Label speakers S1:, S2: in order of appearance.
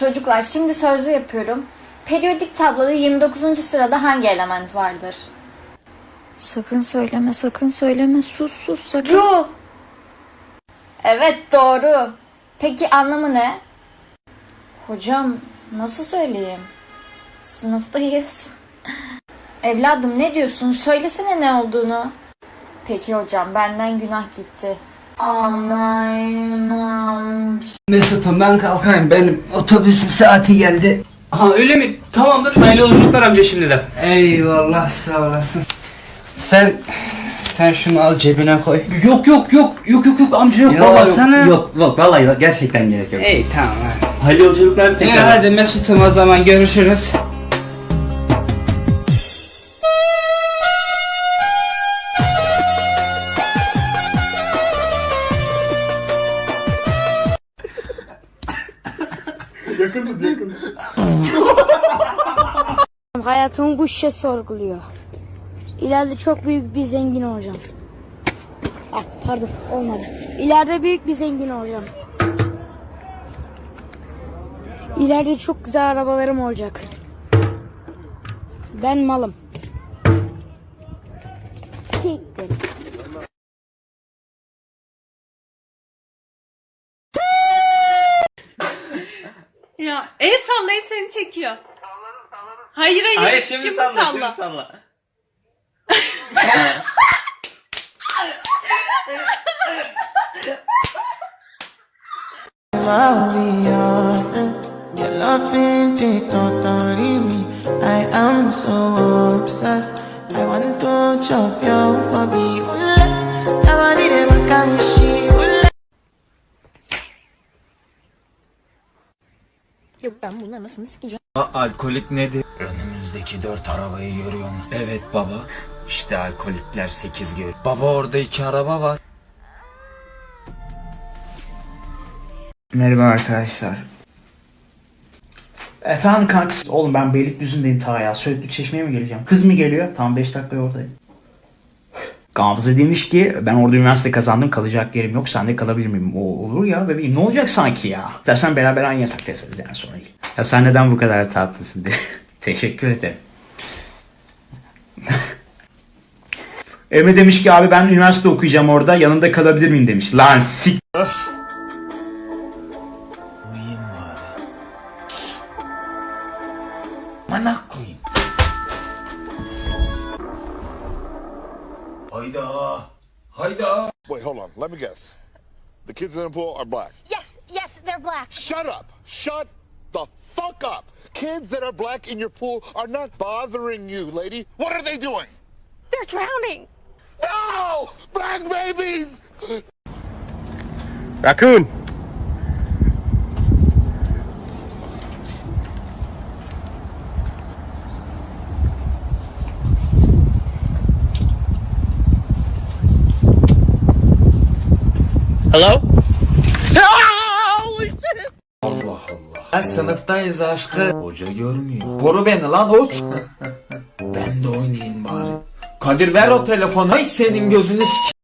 S1: Çocuklar şimdi sözlü yapıyorum. Periyodik tabloda 29. sırada hangi element vardır?
S2: Sakın söyleme, sakın söyleme. Sus sus sakın.
S1: Cu. Evet doğru. Peki anlamı ne? Hocam nasıl söyleyeyim? Sınıftayız. Evladım ne diyorsun? Söylesene ne olduğunu. Peki hocam benden günah gitti.
S3: Mesut'um ben kalkayım benim otobüsün saati geldi.
S4: Ha öyle mi? Tamamdır. Hayırlı yolculuklar amca şimdiden.
S3: Eyvallah sağ olasın. Sen sen şunu al cebine koy.
S4: Yok yok yok. Yok yok yok amca yok. Vallahi yok.
S3: sana.
S5: Yok yok vallahi yok, gerçekten gerek yok.
S3: Ey tamam.
S5: Hayırlı yolculuklar
S3: İyi
S5: tekrar.
S3: hadi Mesut'um o zaman görüşürüz.
S6: Hayatımı bu şişe sorguluyor. İleride çok büyük bir zengin olacağım. Ah pardon olmadı. İleride büyük bir zengin olacağım. İleride çok güzel arabalarım olacak. Ben malım.
S7: Ya el sallayı seni çekiyor. Hayır hayır.
S5: Hayır şimdi, salla, şimdi salla.
S8: I'll be honest. Your love ain't it totally me. I am so obsessed.
S9: Alkolik nedir? Önümüzdeki dört arabayı görüyor musun? Evet baba. İşte alkolikler sekiz gör. Baba orada iki araba var.
S10: Merhaba arkadaşlar. Efendim kanks. Oğlum ben Beylikdüzü'ndeyim ta ya. Söğütlü Çeşme'ye mi geleceğim? Kız mı geliyor? Tam 5 dakika oradayım. Gamze demiş ki ben orada üniversite kazandım kalacak yerim yok sen de kalabilir miyim? O olur ya bebeğim ne olacak sanki ya? İstersen beraber aynı yatakta yatarız yani sonra. Ya sen neden bu kadar tatlısın diye. Teşekkür ederim. Emre demiş ki abi ben üniversite okuyacağım orada yanında kalabilir miyim demiş. Lan sik
S9: Uyuyayım bari. Mana koyayım. Hayda. Hayda.
S11: Wait, hold on. Let me guess. The kids in the pool are black.
S6: Yes, yes, they're black.
S11: Shut up. Shut the fuck up. Kids that are black in your pool are not bothering you, lady. What are they doing?
S7: They're drowning.
S11: No! Black babies!
S4: Raccoon. Hello?
S9: Ben sınıftayız aşkı. Hoca görmüyor. Koru beni lan uç. ben de oynayayım bari. Kadir ver o telefonu. Ay senin gözünü sik.